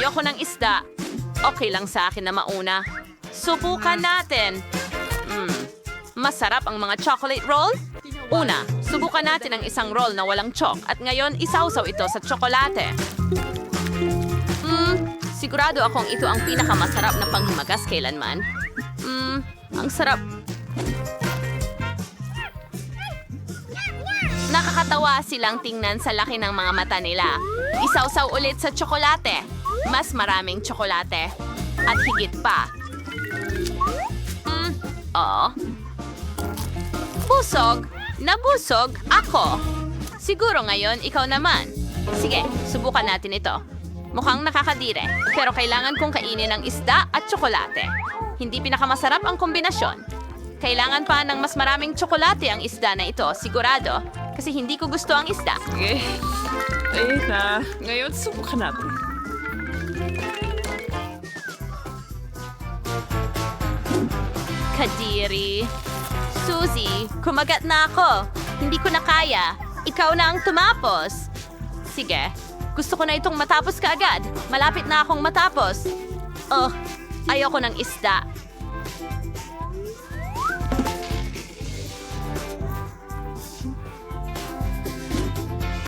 Ayoko ng isda. Okay lang sa akin na mauna. Subukan natin. Mm, masarap ang mga chocolate roll? Una, subukan natin ang isang roll na walang chok at ngayon isawsaw ito sa tsokolate. Mm, sigurado akong ito ang pinakamasarap na panghimagas kailanman. Mm, ang sarap. Nakakatawa silang tingnan sa laki ng mga mata nila. Isawsaw ulit sa tsokolate. Mas maraming tsokolate. At higit pa. Mm, oo. Busog? Nabusog? Ako? Siguro ngayon, ikaw naman. Sige, subukan natin ito. Mukhang nakakadire, pero kailangan kong kainin ng isda at tsokolate. Hindi pinakamasarap ang kombinasyon. Kailangan pa ng mas maraming tsokolate ang isda na ito, sigurado. Kasi hindi ko gusto ang isda. Okay. Ayun na. Ngayon, subukan natin. Kadiri. Suzy, kumagat na ako. Hindi ko na kaya. Ikaw na ang tumapos. Sige, gusto ko na itong matapos kaagad. Malapit na akong matapos. Oh, ayoko ng isda.